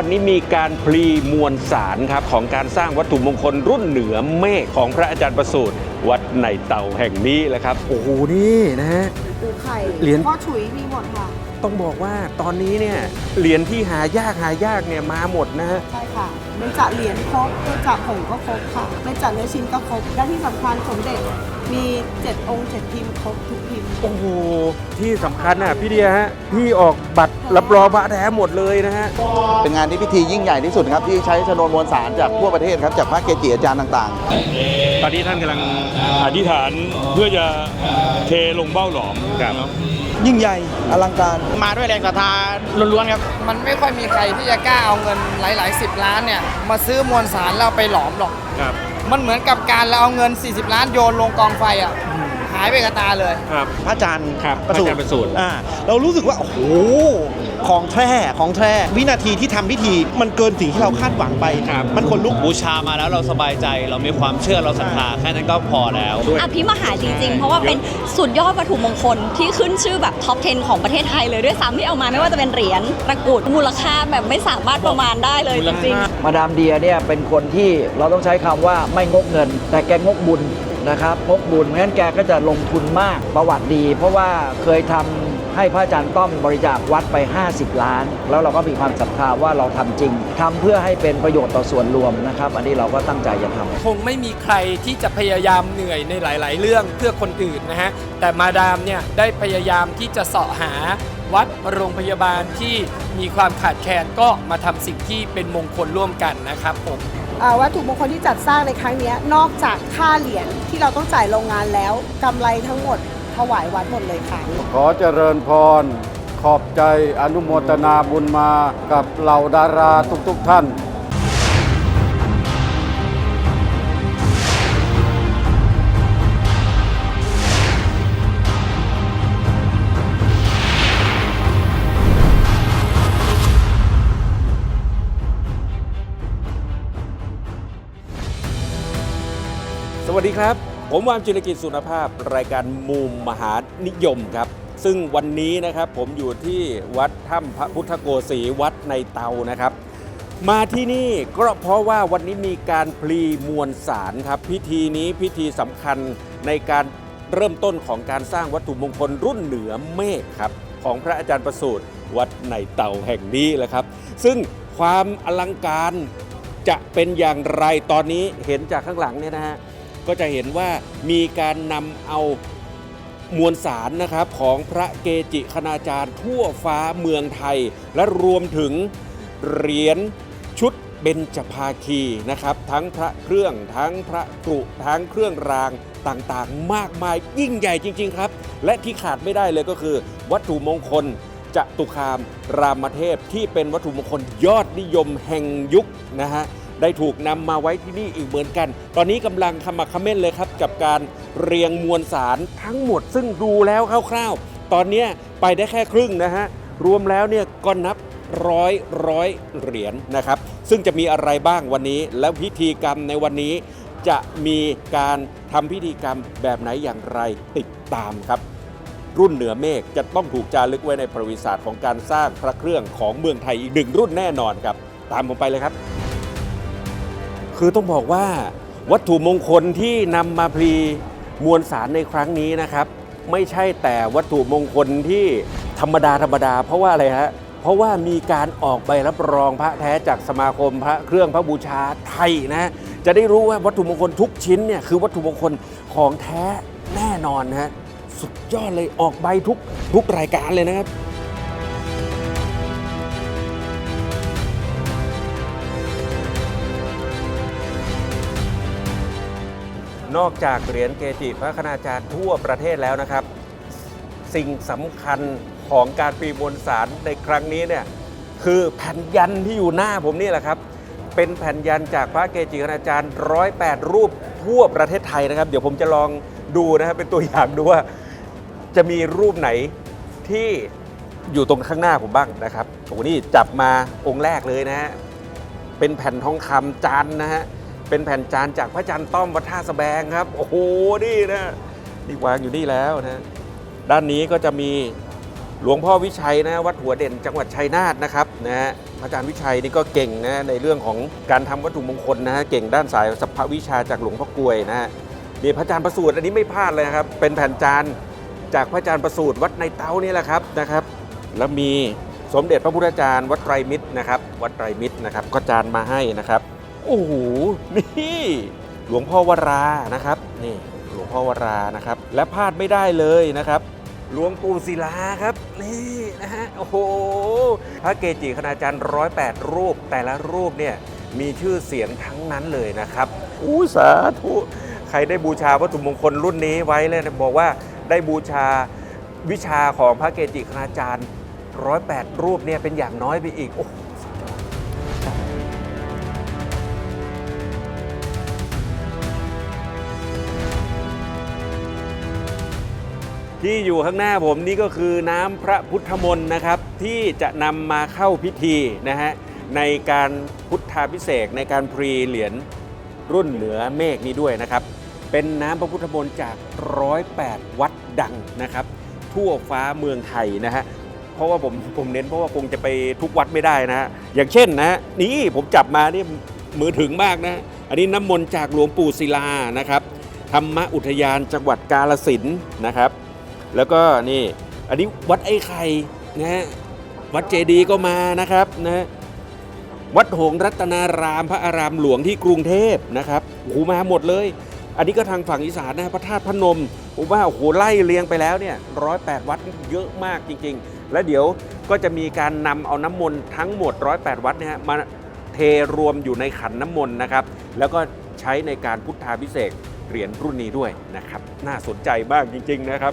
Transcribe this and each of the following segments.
วันนี้มีการพลีมวลสารครับของการสร้างวัตถุมงคลรุ่นเหนือเมฆของพระอาจารย์ประสูติวัดในเตาแห่งนี้แหละครับ โอ้โหนี่นะฮะ ปูไข่เหรียญ พ่อฉุยมีหมดค่ะ ต้องบอกว่าตอนนี้เนี่ยเหรียญที่หายากหายากเนี่ยมาหมดนะฮะ ใช่ค่ะไม่จัดเหรียญครบไม่จัดผงก็ครบค่ะไม่จัดเนื้อชิ้นก็ครบ และที่สำคัญสมเด็จมีเจ็ดองค์เจ็ดพิมพ์ครบทุกพิมพ์ โอ้โห ที่สำคัญน่ะพี่เดียฮะ พี่ออกบัตรรับรองพระแท้หมดเลยนะฮะ เป็นงานที่พิธียิ่งใหญ่ที่สุดครับ ที่ใช้ชนวนมวลสารจากทั่วประเทศครับ จากพระเกจิอาจารย์ต่างๆตอนนี้ท่านกำลังอธิษฐานเพื่อจะเทลงเบ้าหลอมครับ ยิ่งใหญ่อลังการ มาด้วยแรงศรัทธาล้วนๆครับ มันไม่ค่อยมีใครที่จะกล้าเอาเงินหลาย ๆ 10 ล้านเนี่ยมาซื้อมวลสารแล้วเอาไปหลอมหรอก ครับ มันเหมือนกับการเราเอาเงิน 40 ล้านโยนลงกองไฟอะ หายไปกับตาเลย ครับ พระอาจารย์ครับประสูพระอาจารย์ประสูติอ่าเรารู้สึกว่าโอ้โหของแท้ของแท้วินาทีที่ทำพิธีมันเกินสิ่งที่เราคาดหวังไป ครับ มันคนลุก บูชามาแล้วเราสบายใจ เรามีความเชื่อเราศรัทธาแค่นั้นก็พอแล้วอภิมหาจริง ๆ เพราะว่าเป็นสุดยอดวัตถุมงคลที่ขึ้นชื่อแบบท็อป 10 ของประเทศไทยเลยด้วยซ้ำที่เอามาไม่ว่าจะเป็นเหรียญตะกรุดมูลค่าแบบไม่สามารถประมาณได้เลยจริงๆมาดามเดียเนี่ยเป็นคนที่เราต้องใช้คำว่าไม่งกเงิน แต่แกงกบุญ นะครับงกบุญเพราะฉะนั้นแกก็จะลงทุนมากประวัติดี เพราะว่าเคยทำให้พระอาจารย์ต้อมบริจาควัดไป 50 ล้าน แล้วเราก็มีความศรัทธาว่าเราทำจริงทำเพื่อให้เป็นประโยชน์ต่อส่วนรวมนะครับ อันนี้เราก็ตั้งใจจะทำคงไม่มีใครที่จะพยายามเหนื่อยในหลาย ๆ เรื่องเพื่อคนอื่นนะฮะแต่มาดามเนี่ยได้พยายามที่จะเสาะหาวัดโรงพยาบาลที่มีความขาดแคลนก็มาทำสิ่งที่เป็นมงคลร่วมกันนะครับผม วัตถุมงคลที่จัดสร้างในครั้งนี้นอกจากค่าเหรียญที่เราต้องจ่ายโรงงานแล้วกำไรทั้งหมดถวายวัดหมดเลยค่ะ ขอเจริญพร ขอบใจอนุโมทนาบุญมากับเหล่าดาราทุกๆท่าน วัสดีครับ ผมวามจิรกิจสุนภาพ รายการมุมมหานิยมครับ ซึ่งวันนี้นะครับผมอยู่ที่วัดถ้ำพระพุทธโกศีวัดในเตานะครับ มาที่นี่ก็เพราะว่าวันนี้มีการพลีมวลสารครับ พิธีนี้พิธีสำคัญในการเริ่มต้นของการสร้างวัตถุมงคลรุ่นเหนือเมฆครับ ของพระอาจารย์ประสูติวัดในเตาแห่งนี้แหละครับ ซึ่งความอลังการจะเป็นอย่างไรตอนนี้เห็นจากข้างหลังเนี่ยนะฮะ ก็จะเห็นว่ามีการนำเอามวลสารนะครับของพระเกจิคณาจารย์ทั่วฟ้าเมืองไทย และรวมถึงเหรียญชุดเบญจภาคีนะครับ ทั้งพระเครื่องทั้งพระกรุทั้งเครื่องรางต่างๆ มากมายยิ่งใหญ่จริง ๆ ครับ และที่ขาดไม่ได้เลยก็คือ วัตถุมงคลจตุคามรามเทพที่เป็นวัตถุมงคลยอดนิยมแห่งยุคนะฮะ ได้ถูกนำมาไว้ที่นี่อีกเหมือนกัน ตอนนี้กำลังขมักเขม้นเลยครับกับการเรียงมวลสารทั้งหมดซึ่งดูแล้วคร่าวๆ ตอนนี้ไปได้แค่ครึ่งนะฮะ รวมแล้วเนี่ยก็นับร้อยร้อยเหรียญนะครับ ซึ่งจะมีอะไรบ้างวันนี้ แล้วพิธีกรรมในวันนี้จะมีการทำพิธีกรรมแบบไหนอย่างไรติดตามครับ รุ่นเหนือเมฆจะต้องถูกจารึกไว้ในประวัติศาสตร์ของการสร้างพระเครื่องของเมืองไทยอีกหนึ่งรุ่นแน่นอนครับ ตามผมไปเลยครับ คือต้องบอกว่าวัตถุมงคลที่นำมาพลีมวลสารในครั้งนี้นะครับ ไม่ใช่แต่วัตถุมงคลที่ธรรมดาธรรมดา เพราะว่าอะไรฮะเพราะว่ามีการออกใบรับรองพระแท้จากสมาคมพระเครื่องพระบูชาไทยนะจะได้รู้ว่าวัตถุมงคลทุกชิ้นเนี่ยคือวัตถุมงคลของแท้แน่นอนนะฮะสุดยอดเลยออกใบทุกทุกรายการเลยนะครับ นอกจากเหรียญเกจิพระคณาจารย์ทั่วประเทศแล้วนะครับ สิ่งสำคัญของการปีมวลสารในครั้งนี้เนี่ยคือแผ่นยันที่อยู่หน้าผมนี่แหละครับ เป็นแผ่นยันจากพระเกจิคณาจารย์ร้อยแปดรูปทั่วประเทศไทยนะครับ เดี๋ยวผมจะลองดูนะครับเป็นตัวอย่างดูว่าจะมีรูปไหนที่อยู่ตรงข้างหน้าผมบ้างนะครับโอ้นี่จับมาองค์แรกเลยนะฮะเป็นแผ่นทองคำจานนะฮะ เป็นแผ่นจานจากพระจันทร์ต้อมวัดท่าสแบงครับ โอ้โห นี่นะนี่วางอยู่นี่แล้วนะด้านนี้ก็จะมีหลวงพ่อวิชัยนะวัดหัวเด่นจังหวัดชัยนาทนะครับนะฮะพระอาจารย์วิชัยนี่ก็เก่งนะในเรื่องของการทำวัตถุมงคลนะฮะเก่งด้านสายสัพพวิชาจากหลวงพ่อกลวยนะฮะนี่พระอาจารย์ประสูตรอันนี้ไม่พลาดเลยครับ เป็นแผ่นจานจากพระอาจารย์ประสูตรวัดในเต้านี่แหละครับนะครับ แล้วมีสมเด็จพระพุทธจารย์วัดไตรมิตรนะครับ วัดไตรมิตรนะครับก็จานมาให้นะครับ โอ้โห นี่ หลวงพ่อวรานะครับ นี่ หลวงพ่อวรานะครับ และพลาดไม่ได้เลยนะครับ หลวงปู่ศิลาครับ นี่นะฮะ โอ้โห พระเกจิคณาจารย์ร้อยแปดรูป แต่ละรูปเนี่ย มีชื่อเสียงทั้งนั้นเลยนะครับ อู้สาธุ ใครได้บูชาวัตถุมงคลรุ่นนี้ไว้เลยนะบอกว่าได้บูชาวิชาของพระเกจิคณาจารย์ร้อยแปดรูปเนี่ยเป็นอย่างน้อยไปอีก โอ้โห ที่อยู่ข้างหน้าผมนี่ก็คือน้ำพระพุทธมนต์นะครับ ที่จะนำมาเข้าพิธีนะฮะในการพุทธาพิเศษในการพรีเหรียญรุ่นเหนือเมฆนี้ด้วยนะครับ เป็นน้ำพระพุทธมนต์จาก 108 วัดดังนะครับ ทั่วฟ้าเมืองไทยนะฮะเพราะว่าผมผมเน้นเพราะว่าคงจะไปทุกวัดไม่ได้นะฮะอย่างเช่นนะฮะนี่ผมจับมานี่มือถึงมากนะ อันนี้น้ำมนต์จากหลวงปู่ศิลานะครับธรรมอุทยานจังหวัดกาลสินนะครับ แล้วก็นี่อันนี้วัดไอ้ไข่นะฮะวัดเจดีก็มานะครับนะวัดหงรัตนารามพระอารามหลวงที่กรุงเทพนะครับโอ้โหมาหมดเลย อันนี้ก็ทางฝั่งอีสานนะพระธาตุพนมผมว่าโอ้โหไล่เรียงไปแล้วเนี่ยร้อยแปดวัดเยอะมากจริง ๆ แล้วเดี๋ยวก็จะมีการนำเอาน้ำมนต์ทั้งหมดร้อยแปดวัดเนี่ยฮะมาเทรวมอยู่ในขันน้ำมนต์นะครับ แล้วก็ใช้ในการพุทธาพิเศษกเหรียญรุ่นนี้ด้วยนะครับ น่าสนใจมากจริง ๆ นะครับ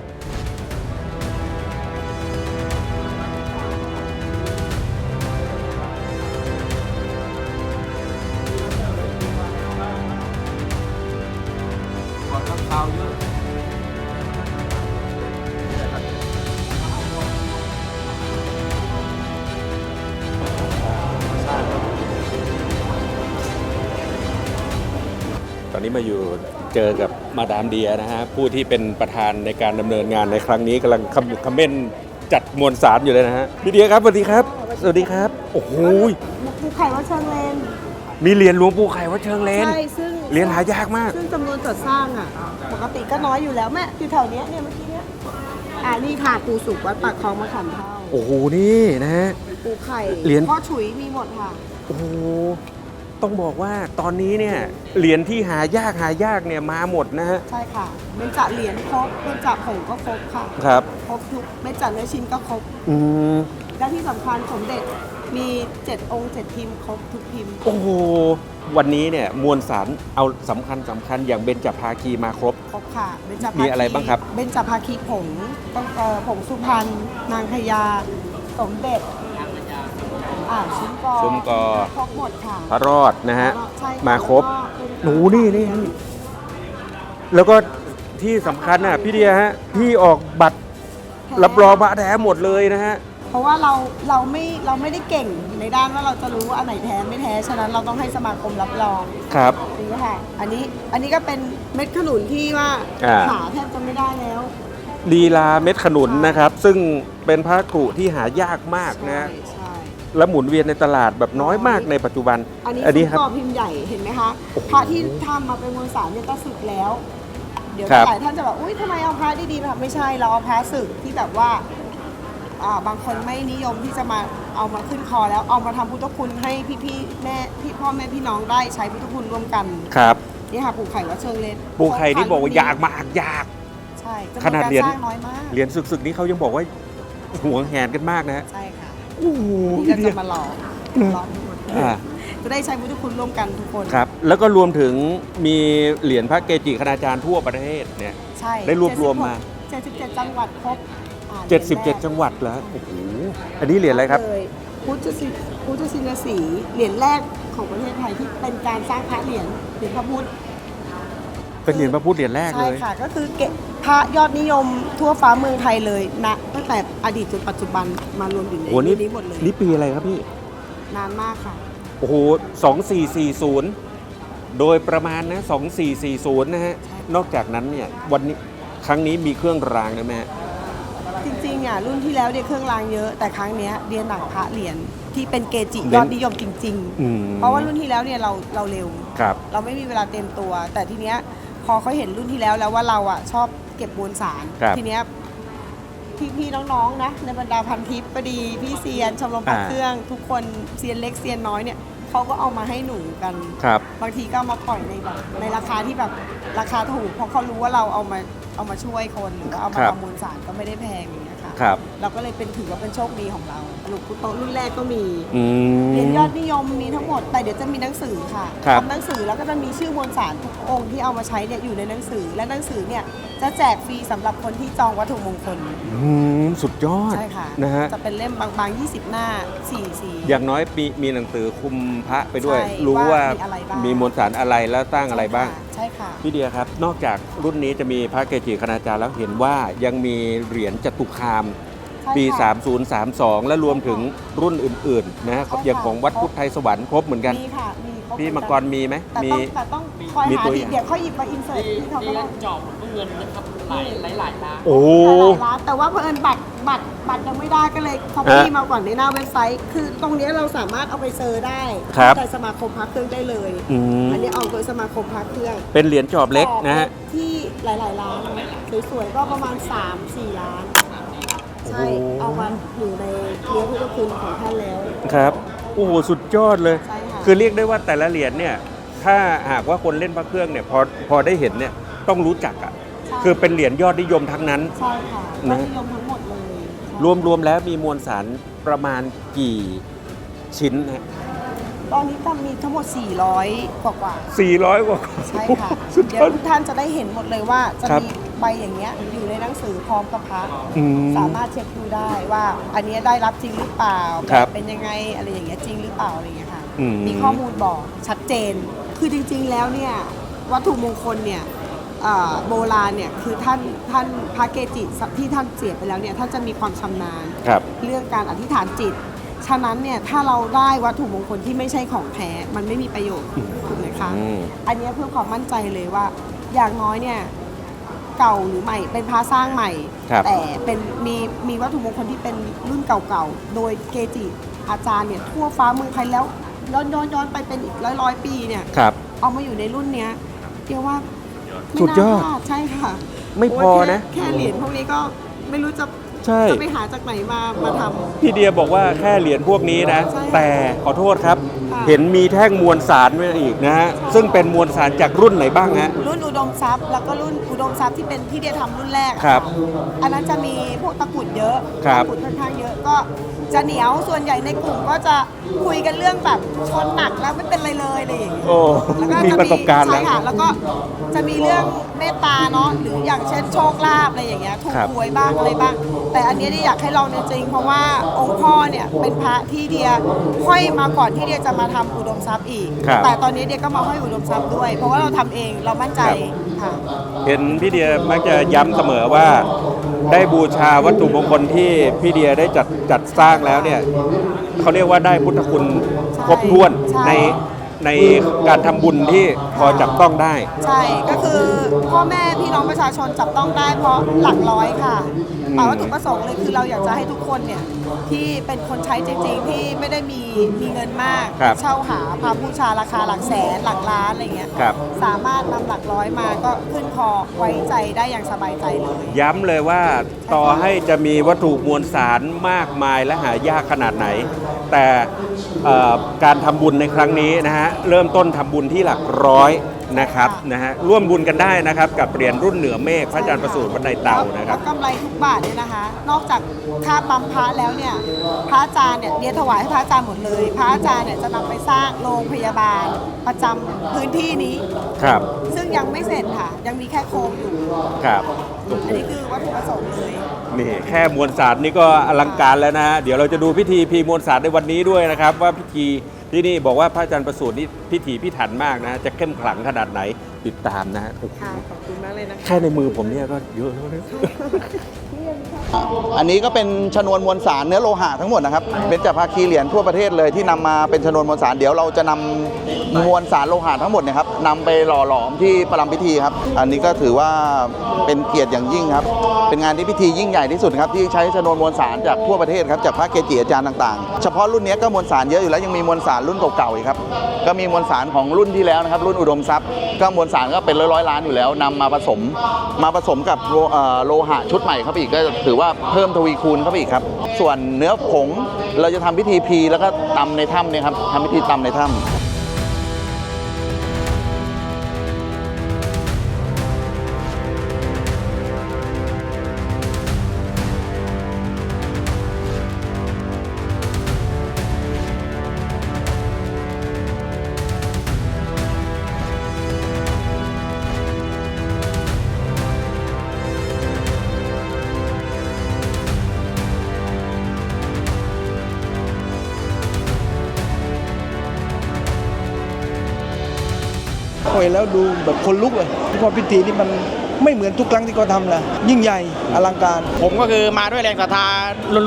เจอกับมาดามเดียนะฮะผู้ที่เป็นประธานในการดำเนินงานในครั้งนี้กำลังคำคอมเมนต์จัดมวลสารอยู่เลยนะฮะพี่เดียครับสวัสดีครับ สวัสดีครับโอ้โหภูไข่วัดเชิงเลนมีเหรียญหลวงปู่ไข่วัดเชิงเลน ใช่ซึ่งเหรียญหายากมาก ซึ่งจำนวนจัดสร้างอะ ปกติก็น้อยอยู่แล้วแม่อยู่แถวเนี้ยเนี่ยเมื่อกี้เนี้ยอ่านี่ค่ะปูสุกวัดปากคลองมะขามเท่าโอ้โหนี่นะฮะ ปูไข่เหรียญ พ่อฉุยมีหมดค่ะ โอ้โห ต้องบอกว่าตอนนี้เนี่ยเหรียญที่หายากหายากเนี่ยมาหมดนะฮะ ใช่ค่ะเบญจเหรียญครบเบญจผงก็ครบค่ะครับ ครบทุกเบญจเนื้อชิ้นก็ครบ อืมและที่สำคัญสมเด็จมี7องค์7พิมพ์ครบทุกพิมพ์ โอ้โหวันนี้เนี่ยมวลสารเอาสำคัญสำคัญอย่างเบญจภาคีมาครบ ครบค่ะเบญจภาคีมีอะไรบ้างครับ เบญจภาคีผงต้องเอ่อผงสุพรรณนางพญาสมเด็จ อ่าซุ้มกอซุ้มกอ ครบหมดค่ะพระรอดนะฮะ ใช่ะมาครบแล้วก็เป็นหนูนี่นี่นี่แล้วก็ที่สำคัญน่ะพี่เดียฮะพี่ออกบัตรรับรองบะแท้หมดเลยนะฮะ เพราะว่าเราเราไม่เราไม่ได้เก่งในด้านว่าเราจะรู้ว่าอันไหนแท้ไม่แท้ ฉะนั้นเราต้องให้สมาคมรับรองครับ นี่ค่ะ อันนี้อันนี้ก็เป็นเม็ดขนุนที่ว่าอ่า หาแทบจะไม่ได้แล้ว ลีลาเม็ดขนุนนะครับ ซึ่งเป็นพระกรุที่หายากมากนะใช่ฮะ ใช่ และหมุนเวียนในตลาดแบบน้อยมากในปัจจุบัน อันนี้อันนี้ซุ้มครับกอพิมพ์ใหญ่เห็นไหมคะโอ้โหพระที่ทำมาเป็นมวลสารเนี่ยก็สึกแล้ว เดี๋ยวครับหลายท่านจะแบบอุ้ยทำไมเอาพระดีๆมาทำไม่ใช่เราเอาพระสึกที่แบบว่าอ่าบางคนไม่นิยมที่จะมาเอามาขึ้นคอแล้วเอามาทำพุทธคุณให้พี่ๆแม่พี่พ่อแม่พี่น้องได้ใช้พุทธคุณร่วมกันครับนี่ค่ะปลูกไข่วัดเชิงเลนปูไข่นี่บอกว่ายากมากยากใช่จำวขนาดกเหรียญสร้างน้อยมากเหรียญศึกๆนี้เขายังบอกว่าหวงแหนกันมากนะฮะใช่ค่ะ โอ้โหนี่พี่ก็เดียจะมาหลอกหลอกทั้งหมดอ่า จะได้ใช้พุทธคุณร่วมกันทุกคนครับ แล้วก็รวมถึงมีเหรียญพระเกจิคณาจารย์ทั่วประเทศเนี่ย ใช่ได้รวบรวมมา 77 จังหวัดครบอ่าหรียญแรก77 จังหวัดแล้วโอ้โหอันนี้เหรียญอะไรครับ เลยพุทธศิพุทธศิลสีเหรียญแรกของประเทศไทยที่เป็นการสร้างพระเหรียญเหรียญพระพุทธ เป็นเหรียญพระพุทธเหรียญแรกใช่เลยค่ะ ก็คือเก็บพระยอดนิยมทั่วฟ้าเมืองไทยเลยนะตั้งแต่อดีตจนปัจจุบันมารวมอยู่ในโอ้โหนี่นี้หมดเลยนี่ปีอะไรครับพี่ นานมากค่ะ โอ้โห2440 โดยประมาณนะ 2440 นะฮะ นอกจากนั้นเนี่ย วันนี้ ครั้งนี้มีเครื่องรางนะแม่จริงๆอะรุ่นที่แล้วเนี่ยเครื่องรางเยอะแต่ครั้งเนี้ยเรียนหนักพระเหรียญที่เป็นเกจิเน้น ยอดนิยมจริง อืมๆ เพราะว่ารุ่นที่แล้วเนี่ยเราเราเร็ว ครับ เราไม่มีเวลาเต็มตัว แต่ทีเนี้ย พอเขาเห็นรุ่นที่แล้วแล้วว่าเราอะชอบเก็บมวลสาร ครับ ทีเนี้ยพี่ๆน้องๆนะในบรรดาพันทิปปดีพี่เซียนชมรมปักอ่าเครื่อง ทุกคนเซียนเล็กเซียนน้อยเนี่ยเขาก็เอามาให้หนูกัน ครับ บางทีก็เอามาปล่อยในแบบในราคาที่แบบราคาถูกเพราะเขารู้ว่าเราเอามาเอามาช่วยคนหรือว่าเอามาครับ ประมูลสารก็ไม่ได้แพงอย่างเงี้ย ค่ะครับ เราก็เลยเป็นถือว่าเป็นโชคดีของเราหลูกโตะรุ่นแรกก็มีอืม เหรียญยอดนิยมมีทั้งหมด แต่เดี๋ยวจะมีหนังสือค่ะครับ ทำหนังสือแล้วก็จะมีชื่อมวลสารทุกองค์ที่เอามาใช้เนี่ยอยู่ในหนังสือและหนังสือเนี่ย จะแจกฟรีสำหรับคนที่จองวัตถุมงคล อืมสุดยอดใช่ค่ะ นะฮะ จะเป็นเล่มบางๆ 20 หน้า4สี อย่างน้อยมีมีหนังสือคุมพระไปด้วย ใช่รู้ว่าว่ามีอะไรบ้าง มีมวลสารอะไรแล้วตั้งอะไรบ้าง ใช่ค่ะ พี่เดียครับ นอกจากรุ่นนี้จะมีพระเกจิคณาจารย์แล้วเห็นว่ายังมีเหรียญจตุคาม ใช่ปีค่ะ3032 และรวมถึงรุ่นอื่นๆนะฮะใช่ค่ะ อย่างของวัดพุทธไทยสวรรค์ครบเหมือนกัน มีค่ะมีครบพี่มังกรมีไหมแต่มี ต้องแต่ต้องคอยมีหาตัวทีอย่าง เดี๋ยวค่อยหยิบมาอินเสิร์ตที่เขาก็ได้ จอบ เงินนะครับหลายหลายหลายล้านโอ้ หลายร้านแต่ว่าเพิ่นบัตรบัตรบัตรยังไม่ได้ก็เลยคอปปี้ฮะมาก่อนในหน้าเว็บไซต์ คือตรงเนี้ยเราสามารถเอาไปเซอร์ได้ครับในสมาคมพักเครื่องได้เลยอืมอันนี้ออกโดยสมาคมพักเครื่องเป็นเหรียญจอบเล็กนะฮะ ที่หลายๆร้านสวยๆก็ประมาณ 3-4ล้านใช่โอ้เอามาอยู่ในเลี้ยงพุทธคุณของท่านแล้ว ครับ โอ้โห สุดยอดเลย ใช่ค่ะ คือเรียกได้ว่าแต่ละเหรียญเนี่ย ถ้าหากว่าคนเล่นพระเครื่องเนี่ย พอพอได้เห็นเนี่ย ต้องรู้จักอะใช่ คือเป็นเหรียญยอดนิยมทั้งนั้น ใช่ค่ะนะก็นิยมทั้งหมดเลยรวมรวมแล้วมีมวลสารประมาณกี่ชิ้นฮะตอนนี้ก็มีทั้งหมด 400 กว่ากว่า400 กว่าใช่ค่ะ สุดเดี๋ยยอวดทุกท่านจะได้เห็นหมดเลยว่าจะครับ มีใบอย่างเงี้ยอยู่ในหนังสือพร้อมกับพระ อืมสามารถเช็คดูได้ว่าอันเนี้ยได้รับจริงหรือเปล่าครับเป็นยังไงอะไรอย่างเงี้ยจริงหรือเปล่าอะไรอย่างเงี้ยค่ะอืม มีข้อมูลบอกชัดเจน คือจริง ๆ แล้วเนี่ยวัตถุมงคลเนี่ยเอ่อ โบราณเนี่ยคือท่านท่านพระเกจิที่ท่านเสียไปแล้วเนี่ยท่านจะมีความชำนาญ ครับ เรื่องการอธิษฐานจิต ฉะนั้นเนี่ยถ้าเราได้วัตถุมงคลที่ไม่ใช่ของแท้มันไม่มีประโยชน์ถูกไหมคะอืม อันเนี้ยเพื่อความมั่นใจเลยว่า อย่างน้อยเนี่ยเก่าหรือใหม่เป็นพระสร้างใหม่ ครับ แต่เป็นมีมีวัตถุมงคลที่เป็นรุ่นเก่าๆ โดยเกจิอาจารย์เนี่ยทั่วฟ้าเมืองไทยแล้วย้อนย้อนย้อนไปเป็นอีกร้อยร้อยปีเนี่ย ครับ เอามาอยู่ในรุ่นเนี้ยเรียกว่าไม่ สุดยอดน่าพลาใช่ค่ะไม่พอนะแค่แค่เหรียญพวกนี้ก็ไม่รู้จะใช่ จะไปหาจากไหนมามาทำพี่เดียบอกว่าแค่เหรียญพวกนี้นะ ใช่ค่ะแต่ขอโทษครับ ค่ะเห็นมีแท่งมวลสารมาอีกนะฮะ ซึ่งเป็นมวลสารจากรุ่นไหนบ้างฮะรุ่นอุดมทรัพย์ แล้วก็รุ่นอุดมทรัพย์ที่เป็นที่เดียทำรุ่นแรกอะครับอันนั้นจะมีพวกตะกรุดเยอะครับ ตะกรุดค่อนข้างเยอะก็ จะเหนียวส่วนใหญ่ในกลุ่มก็จะคุยกันเรื่องแบบชนหนักแล้วไม่เป็นไรเลยอะไรอย่างเงี้ยโอ้แล้วก็มีจะประสบการณ์ใช่แล้วค่ะแล้วก็จะมีเรื่องเมตตาเนาะหรืออย่างเช่นโชคลาภอะไรอย่างเงี้ยถูกครับหวยบ้างอะไรบ้าง แต่อันเนี้ยเดียอยากให้ลองจริงๆเพราะว่าองค์พ่อเนี่ยเป็นพระที่เดียห้อยมาก่อนที่เดียจะมาทำอุดมทรัพย์อีก ครับแต่ตอนนี้เดียก็มาห้อยอุดมทรัพย์ด้วย เพราะว่าเราทำเองเรามั่นใจค่ะ เห็นพี่เดียมักจะย้ำเสมอว่า ได้บูชาวัตถุมงคลที่พี่เดียได้จัดจัดสร้างแล้วเนี่ยเขาเรียกว่าได้พุทธคุณครบถ้วนใช่ ในในการทำบุญที่พอจับต้องได้ ใช่ ก็คือพ่อแม่พี่น้องประชาชนจับต้องได้เพราะหลักร้อยค่ะแต่วัตถุประสงค์เลยคือเราอยากจะให้ทุกคนเนี่ยที่เป็นคนใช้จริงๆ ที่ไม่ได้มีมีเงินมาก ครับเช่าหาพระบูชาราคาหลักแสนหลักล้านอะไรเงี้ยครับ สามารถนำหลักร้อยมาก็ขึ้นคอไว้ใจได้อย่างสบายใจเลย ย้ำเลยว่าต่อให้จะมีวัตถุมวลสารมากมายและหายากขนาดไหน แต่เอ่อการทำบุญในครั้งนี้นะฮะ เริ่มต้นทำบุญที่หลักร้อย นะครับค่ะนะฮะร่วมบุญกันได้นะครับ กับเหรียญรุ่นเหนือเมฆพระอาจารย์ประสูติวัดในเตานะครับ แล้วกำไรทุกบาทเนี่ยนะคะ นอกจากค่าปั๊มพระแล้วเนี่ยพระอาจารย์เนี่ยเดียถวายให้พระอาจารย์หมดเลย พระอาจารย์เนี่ยจะนำไปสร้างโรงพยาบาลประจำพื้นที่นี้ ครับซึ่งยังไม่เสร็จค่ะ ยังมีแค่โครงอยู่ ครับอันนี้คือวัตถุประสงค์เลยนี่แค่มวลสารนี่ก็อลังการแล้วนะฮะเดี๋ยวเราจะดูพิธีพีมวลสารในวันนี้ด้วยนะครับ ว่าพิธี ที่นี่บอกว่าพระอาจารย์ประสูตินี่พิธีพิถันมากนะ จะเข้มขลังขนาดไหนติดตามนะฮะโอ้โหค่ะขอบคุณมากเลยนะคะ แค่ในมือผมเนี่ยก็เยอะแล้วนะ อันนี้ก็เป็นชนวนมวลสารเนื้อโลหะทั้งหมดนะครับเป็นจากภาคีเหรียญทั่วประเทศเลยที่นำมาเป็นชนวนมวลสารเดี๋ยวเราจะนำมวลสารโลหะทั้งหมดเนะครับนำไปหล่อหลอมที่ประลัมพิธีครับ อันนี้ก็ถือว่าเป็นเกียรติอย่างยิ่งครับ เป็นงานที่พิธียิ่งใหญ่ที่สุดครับที่ใช้ชนวนมวลสารจากทั่วประเทศครับจากพระเกจิอาจารย์ต่างๆ เฉพาะรุ่นนี้ก็มวลสารเยอะอยู่แล้วยังมีมวลสารรุ่นเก่าๆอีกครับก็มีมวลสารของรุ่นที่แล้วนะครับรุ่นอุดมทรัพย์ก็มวลสารก็เป็นร้อยๆล้านอยู่แล้วนำมาผสมมาผสมกับโลหะชุดใหม่เข้าไปอีกก็ถือว่าเพิ่มทวีคูณเข้าไปอีกครับ ส่วนเนื้อผงเราจะทำพิธีพีแล้วก็ตำในถ้ำเนี่ยครับทำพิธีตำในถ้ำ โอ้ยแล้วดูแบบคนลุกเลยเพราะพิธีนี่มันไม่เหมือนทุกครั้งที่เขาทำเลยยิ่งใหญ่อลังการ ผมก็คือมาด้วยแรงศรัทธา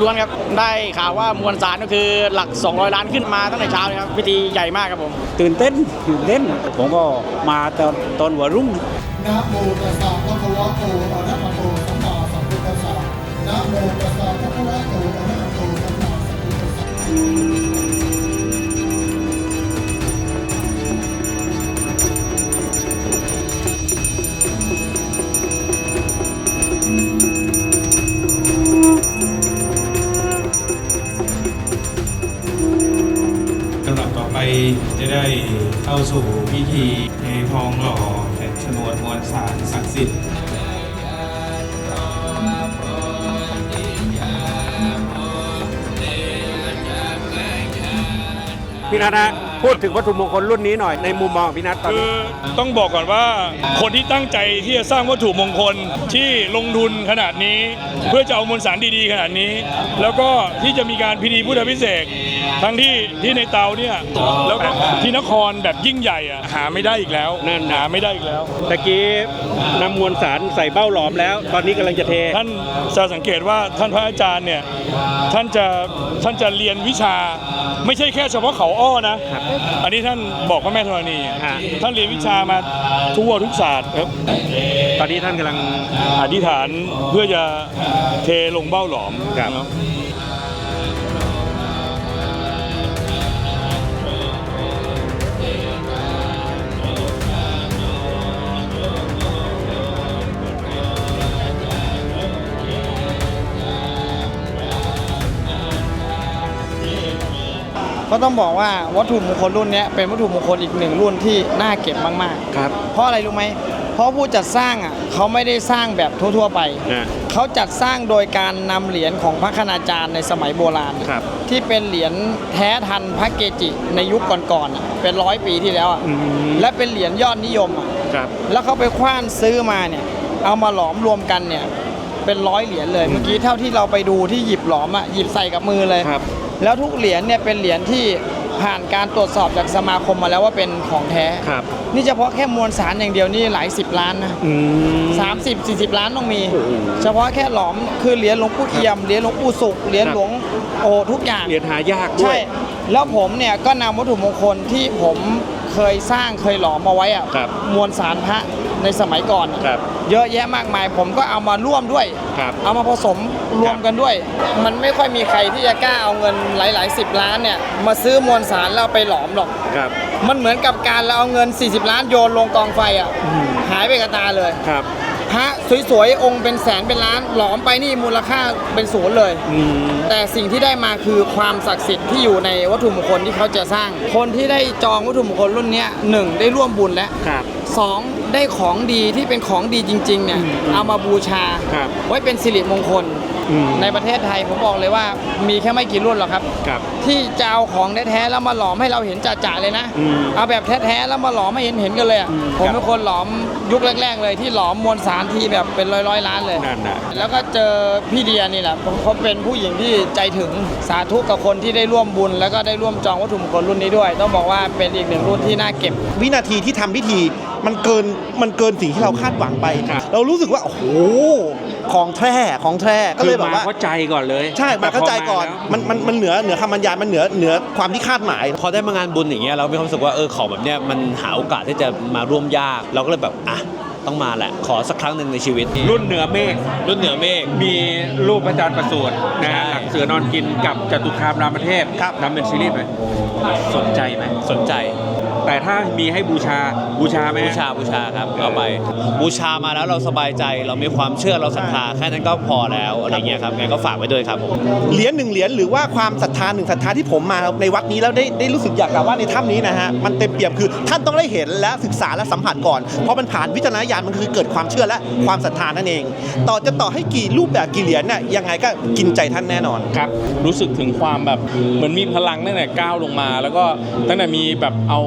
ล้วนๆครับได้ข่าวว่ามวลสารก็คือหลัก 200 ล้านขึ้นมาตั้งแต่เช้าเลยครับพิธีใหญ่มากครับผม ตื่นเต้นตื่นเต้น ผมก็มาตอนตอนหัวรุ่งนะโมตัสสะภะคะวะโตอะระหะโตสัมมาสัมพุทธัสสะนะโมตัสสะภะคะวะโตอะระหะโตสัมมาสัมพุทธัสสะ ได้เข้าสู่พิธีเททองหล่อแผ่นชนวนมวลสารศักดิ์สิทธิ์พี่นัทนะพูดถึงวัตถุมงคลรุ่นนี้หน่อยในมุมมองของพี่นัทตอนคืนี้ อต้องบอกก่อนว่าคนที่ตั้งใจที่จะสร้างวัตถุมงคลที่ลงทุนขนาดนี้ เพื่อจะเอามวลสารดีๆ ขนาดนี้ แล้วก็ที่จะมีการพิธีพุทธพิเศษก ทั้งที่ที่ในเตาเนี่ยแล้วก็ที่นครแบบยิ่งใหญ่อะหาไม่ได้อีกแล้วนั่น หาไม่ได้อีกแล้ว ตะกี้นำมวลสารใส่เบ้าหลอมแล้ว ตอนนี้กำลังจะเท ท่านจะสังเกตว่าท่านพระอาจารย์เนี่ยท่านจะท่านจะเรียนวิชา ไม่ใช่แค่เฉพาะเขาอ้อนะ อันนี้ท่านบอกพระแม่ธรณีฮะ ท่านเรียนวิชามาทั่วทุกศาสตร์ครับตอนนี้ท่านกำลัง อธิษฐานเพื่อจะเทลงเบ้าหลอมครับ นะ ก็ต้องบอกว่าวัตถุมงคลรุ่นเนี้ยเป็นวัตถุมงคลอีกหนึ่งรุ่นที่น่าเก็บมากครับๆเพราะอะไรรู้ไหม เพราะผู้จัดสร้างอะเขาไม่ได้สร้างแบบทั่วๆไปนะเขาจัดสร้างโดยการนำเหรียญของพระคณาจารย์ในสมัยโบราณครับที่เป็นเหรียญแท้ทันพระเกจิในยุคก่อนๆอะเป็นร้อยปีที่แล้วอะอืมและเป็นเหรียญยอดนิยมอะครับแล้วเขาไปคว้านซื้อมาเนี่ยเอามาหลอมรวมกันเนี่ย เป็นร้อยเหรียญเลย เมื่อกี้เท่าที่เราไปดูที่หยิบหลอมอะหยิบใส่กับมือเลย ครับ แล้วทุกเหรียญเนี่ยเป็นเหรียญที่ผ่านการตรวจสอบจากสมาคมมาแล้วว่าเป็นของแท้ ครับนี่เฉพาะแค่มวลสารอย่างเดียวนี่หลายสิบล้านนะอืม สามสิบสี่สิบล้านต้องมี โอ้โหเฉพาะแค่หลอมคือเหรียญหลวงปู่เอี่ยมเหรียญหลวงปู่สุขเหรียญครับ หลวงโอทุกอย่าง เหรียญหายากด้วใช่ ย แล้วผมเนี่ยก็นำวัตถุมงคลที่ผมเคยสร้างเคยหลอมมาไว้อะครับ มวลสารพระในสมัยก่อนอะครับ เยอะแยะมากมาย ผมก็เอามาร่วมด้วย ครับ เอามาผสมรวมกันด้วย มันไม่ค่อยมีใครที่จะกล้าเอาเงินหลาย ๆ 10 ล้านเนี่ยมาซื้อมวลสารแล้วเอาไปหลอมหรอก ครับ มันเหมือนกับการเราเอาเงิน 40 ล้านโยนลงกองไฟอะอืมหายไปกับตาเลย ครับ พระสวยๆ องค์เป็นแสนเป็นล้านหลอมไปนี่มูลค่าเป็นศูนย์เลย อืม แต่สิ่งที่ได้มาคือความศักดิ์สิทธิ์ที่อยู่ในวัตถุมงคลที่เขาจะสร้าง คนที่ได้จองวัตถุมงคลรุ่นเนี้ยหนึ่งได้ร่วมบุญแล้วครับ สองได้ของดีที่เป็นของดีจริงๆเนี่ยเอามาบูชา ครับ ไว้เป็นสิริมงคล อืม ในประเทศไทยผมบอกเลยว่ามีแค่ไม่กี่รุ่นหรอกครับ ครับ ที่จะเอาของแท้ๆแล้วมาหลอมให้เราเห็นจ่าๆเลยนะ อืมเอาแบบแท้ๆแล้วมาหลอมให้เห็นเห็นๆกันเลยอะอืมผมครับ เป็นคนหลอมยุคแรก ๆ เลยที่หลอมมวลสารทีแบบเป็นร้อยๆล้านเลย นั่นน่ะ แล้วก็เจอพี่เดียนี่แหละผมเขาเป็นผู้หญิงที่ใจถึงสาธุกับคนที่ได้ร่วมบุญ แล้วก็ได้ร่วมจองวัตถุมงคลรุ่นนี้ด้วย ต้องบอกว่าเป็นอีกหนึ่งรุ่นที่น่าเก็บ วินาทีที่ทำพิธีมันเกินมันเกินสิ่งที่เราคาดหวังไปเรารู้สึกว่าโอ้โหของแท้ของแท้ก็เลยแบบว่า เข้าใจก่อนเลยใช่มาเข้าใจก่อนมันมันมันเหนือเหนือคำบรรยายมันเหนือเหนือความที่คาดหมาย พอได้มางานบุญอย่างเงี้ยเรามีความรู้สึกว่าเออของแบบเนี้ยมันหาโอกาสที่จะมาร่วมยาก เราก็เลยแบบอะต้องมาแหละ ขอสักครั้งหนึ่งในชีวิตรุ่นเหนือเมฆรุ่นเหนือเมฆ มีรูปพระจันทร์ประสูตินะฮะหลังเสือนอนกินกับจตุคามรามเทพทำเป็นซีรีส์ไหมสนใจไหมสนใจ แต่ถ้ามีให้บูชาบูชาไหมบูชาบูชาครับเอาไปบูชามาแล้วเราสบายใจ เรามีความเชื่อเราศรัทธาแค่นั้นก็พอแล้วอะไรเงี้ยครับงั้นก็ฝากไว้ด้วยครับผมเหรียญหนึ่งเหรียญหรือว่าความศรัทธาหนึ่งศรัทธาที่ผมมาในวัดนี้แล้วได้ได้รู้สึกอยากกล่าวว่าในถ้ำนี้นะฮะมันเต็มเปี่ยมคือท่านต้องได้เห็นและศึกษาและสัมผัสก่อน เพราะมันผ่านวิจารณญาณมันคือเกิดความเชื่อและความศรัทธานั่นเอง ต่อจะต่อให้กี่รูปแบบกี่เหรียญน่ะยังไงก็กินใจท่านแน่นอนครับรู้สึกถึงความแบบเหมือนมีพลังตั้งแต่ก้าวลงมา แล้วก็ตั้งแต่มีแบบเอา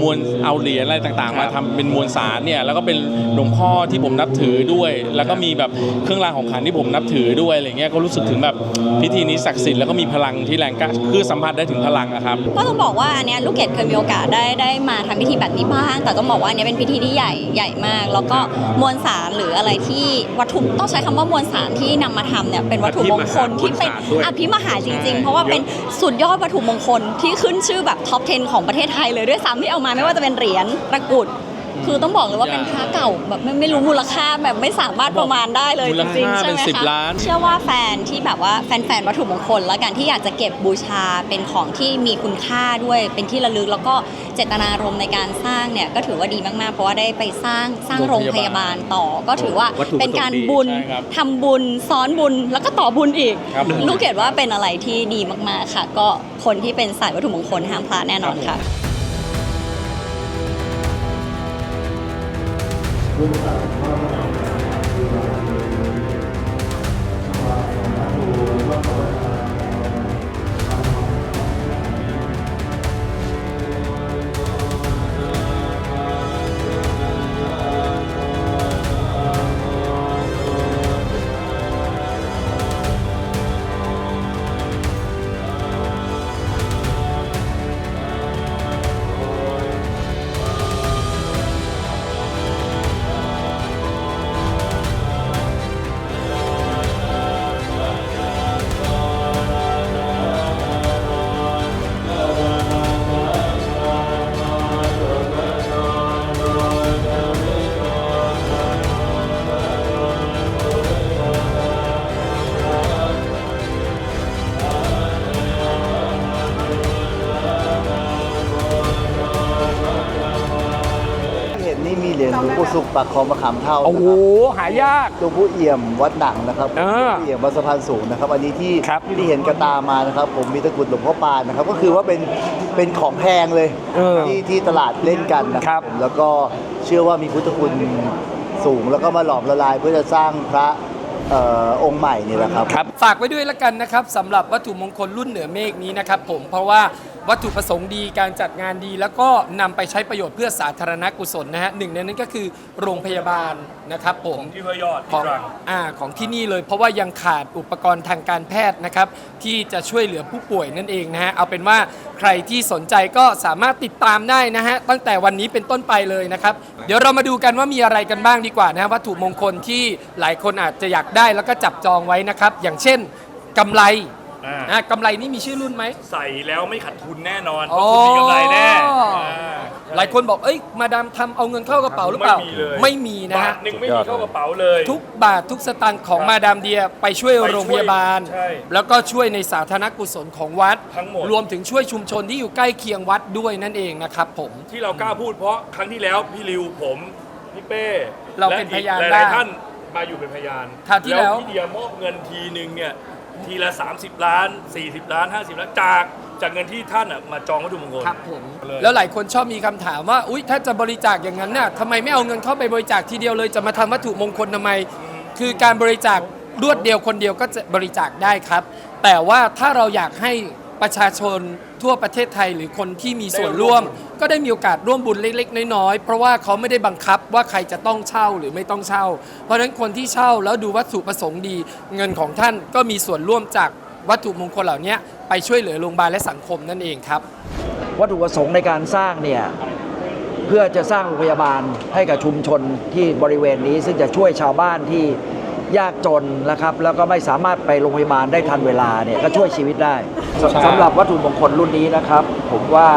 มวลเอาเหรียญอะไรต่างๆ มาทำเป็นมวลสารเนี่ยแล้วก็เป็นหลวงพ่อที่ผมนับถือด้วย แล้วก็มีแบบเครื่องรางของขลังที่ผมนับถือด้วยอะไรเงี้ยก็รู้สึกถึงแบบพิธีนี้ศักดิ์สิทธิ์แล้วก็มีพลังที่แรงกล้าคือสัมผัสได้ถึงพลังอะครับก็ต้องบอกว่าอันเนี้ยลูกเกดเคยมีโอกาสได้ได้มาทำพิธีแบบนี้บ้าง แต่ต้องบอกว่าอันเนี้ยเป็นพิธีที่ใหญ่ใหญ่มาก แล้วก็มวลสารหรืออะไรที่วัตถุต้องใช้คำว่ามวลสารที่นำมาทำเนี่ยเป็นวัตถุมงคลที่เป็นอภิมหาจริง ๆ เพราะว่าเป็นสุดยอดวัตถุมงคลที่ขึ้นชื่อแบบท็อป 10 ของประเทศไทยเลยด้วยซ้ำที่เอามาไม่ว่าจะเป็นเหรียญตะกรุด คือต้องบอกเลยว่าเป็นพระเก่าแบบไม่ไม่รู้มูลค่าแบบไม่สามารถประมาณได้เลยมูจลริงค่าๆใช่เป็นไหมสิบคะล้าน เชื่อว่าแฟนที่แบบว่าแฟนๆวัตถุมงคล แล้วกันที่อยากจะเก็บบูชาเป็นของที่มีคุณค่าด้วยเป็นที่ระลึกแล้วก็เจตนารมณ์ในการสร้างเนี่ยก็ถือว่าดีมากๆ เพราะว่าได้ไปสร้างสร้างโรงพยาบาลต่อ ก็ถือว่าวัตถุประสงค์เป็นการบุญดีใช่ครับ ทำบุญซ้อนบุญแล้วก็ต่อบุญอีก ครับลูกเกดว่าเป็นอะไรที่ดีมากๆค่ะ ก็คนที่เป็นสายวัตถุมงคลห้ามพลาดแน่นอนค่ะ เปู่สุขปักคลองมะขามเท่าโอ้โหหายากหลวงปู่เอี่ยมวัดหนังนะครับหลวงปู่เอี่ยมวัดสะพานสูงนะครับ อันนี้ที่ที่เห็นกระตามานะครับ ผมมีตะกรุดหลวงพ่อปานนะครับ ก็คือว่าเป็นเป็นของแพงเลยที่ที่ตลาดเล่นกันนะครับ แล้วก็เชื่อว่ามีพุทธคุณสูง แล้วก็มาหลอมละลายเพื่อจะสร้างพระเอ่อองค์ใหม่นี่แหละครับ ฝากไว้ด้วยละกันนะครับสำหรับวัตถุมงคลรุ่นเหนือเมฆนี้นะครับผมเพราะว่า วัตถุประสงค์ดีการจัดงานดี แล้วก็นำไปใช้ประโยชน์เพื่อสาธารณกุศลนะฮะหนึ่งในนั้นก็คือโรงพยาบาลนะครับผม ที่พระยอดของที่ตรัง อ่าของที่นี่เลยเพราะว่ายังขาดอุปกรณ์ทางการแพทย์นะครับ ที่จะช่วยเหลือผู้ป่วยนั่นเองนะฮะเอาเป็นว่าใครที่สนใจก็สามารถติดตามได้นะฮะตั้งแต่วันนี้เป็นต้นไปเลยนะครับ เดี๋ยวเรามาดูกันว่ามีอะไรกันบ้างดีกว่านะฮะวัตถุมงคลที่หลายคนอาจจะอยากได้แล้วก็จับจองไว้นะครับ อย่างเช่นกำไร อ่า อ่ากำไรนี่มีชื่อรุ่นไหม ใส่แล้วไม่ขาดทุนแน่นอนเพอ๋อราะคุณมีกำไรแน่า หลายคนบอก เอ้ย มาดามทำเอาเงินเข้ากระเป๋าหรือเปล่า ไม่มีเลยไม่มีนะบาฮะ ทหนึ่งไม่มีเข้ากระเป๋าเลย ทุกบาททุกสตางค์ของมาดามเดียไปช่วยไปช่วยโรงพยาบาล ใช่แล้วก็ช่วยในสาธารณกุศลของวัด ทั้งหมด รวมถึงช่วยชุมชนที่อยู่ใกล้เคียงวัดด้วยนั่นเองนะครับผม ที่เรากล้าพูดเพราะครั้งที่แล้วพี่ริวผมพี่เป้เราเป็นพยานและได้หลายๆท่านมาอยู่เป็นพยานคราวที่แล้ว พี่เดียมอบเงินทีนึงเนี่ย ทีละ 30 ล้าน 40 ล้าน 50 ล้าน จากจากเงินที่ท่านอะมาจองวัตถุมงคล ครับผมเลย แล้วหลายคนชอบมีคำถามว่า อุ๊ย ถ้าจะบริจาคอย่างนั้นน่ะทำไมไม่เอาเงินเข้าไปบริจาคทีเดียวเลย จะมาทำวัตถุมงคลทำไม คือการบริจาครวดเดียวคนเดียวก็จะบริจาคได้ครับ แต่ว่าถ้าเราอยากให้ประชาชน ทั่วประเทศไทยหรือคนที่มีส่วนร่วม ก็ได้มีโอกาสร่วมบุญเล็กๆ น้อยๆ เพราะว่าเขาไม่ได้บังคับว่าใครจะต้องเช่าหรือไม่ต้องเช่า เพราะฉะนั้นคนที่เช่าแล้วดูวัตถุประสงค์ดี เงินของท่านก็มีส่วนร่วมจากวัตถุมงคลเหล่านี้ไปช่วยเหลือโรงพยาบาลและสังคมนั่นเองครับ วัตถุประสงค์ในการสร้างเนี่ยเพื่อจะสร้างโรงพยาบาลให้กับชุมชนที่บริเวณนี้ ซึ่งจะช่วยชาวบ้านที่ ยากจนนะครับแล้วก็ไม่สามารถไปโรงพยาบาลได้ทันเวลาเนี่ยก็ช่วยชีวิตได้สสำหรับวัตถุมงคลรุ่นนี้นะครับ ผมว่า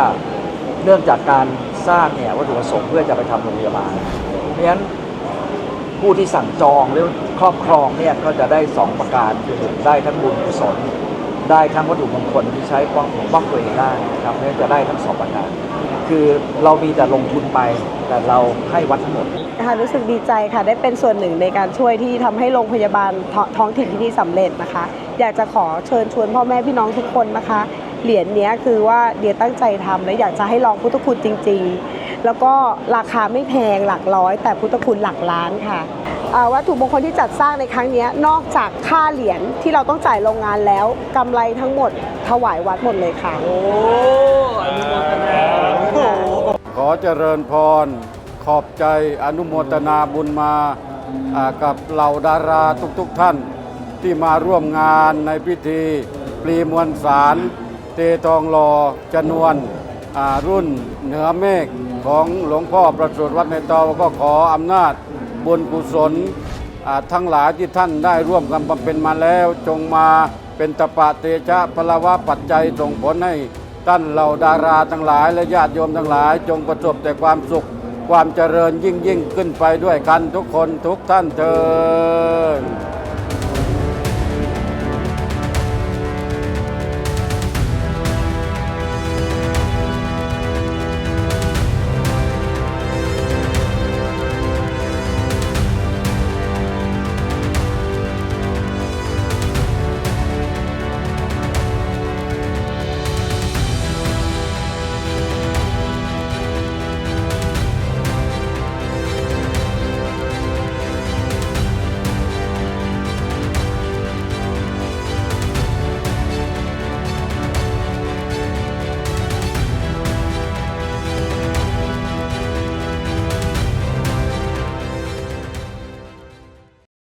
เนื่องจากการสร้างเนี่ยวัตถุประสงค์เพื่อจะไปทำโรงพยาบาลเพราะฉะนั้นผู้ที่สั่งจองหรือครอบครองเนี่ยก็จะได้2ประการคือหนึ่งได้ทั้งบุญกุศลได้ทั้งวัตถุมงคลที่ใช้ป้องปกป้องตัวเองได้นะครับเนี่ยจะได้ทั้งสองประการ คือเรามีแต่ลงทุนไป แต่เราให้วัดทั้งหมดค่ะรู้สึกดีใจค่ะ ได้เป็นส่วนหนึ่งในการช่วยที่ทำให้โรงพยาบาลทท้องถิ่นที่นี่สำเร็จนะคะ อยากจะขอเชิญชวนพ่อแม่พี่น้องทุกคนนะคะ เหรียญเนี้ยคือว่าเดียตั้งใจทำและอยากจะให้ลองพุทธคุณจริง ๆ แล้วก็ราคาไม่แพงหลักร้อย แต่พุทธคุณหลักล้านค่ะอ่าวัตถุมงคลที่จัดสร้างในครั้งเนี้ยนอกจากค่าเหรียญที่เราต้องจ่ายโรงงานแล้วกำไรทั้งหมดถวายวัดหมดเลยค่ะ ขอเจริญพร ขอบใจอนุโมทนาบุญมากับเหล่าดาราทุกๆทท่าน ที่มาร่วมงานในพิธี ปรีมวลสาร เตทองหลอจนวนรุ่นเหนือเมฆของหลวงพ่อประสูติวัดในเตาก็ขออำนาจบุญกุศลทั้งหลายที่ท่านได้ร่วมกันบำเพ็ญมาแล้วจงมาเป็นตปะเตชะพลวะปัจจัยส่งผลให้ ท่านเหล่าดาราทั้งหลายและญาติโยมทั้งหลาย จงประสบแต่ความสุข ความเจริญยิ่งยิ่งขึ้นไปด้วยกันทุกคนทุกท่านเถิด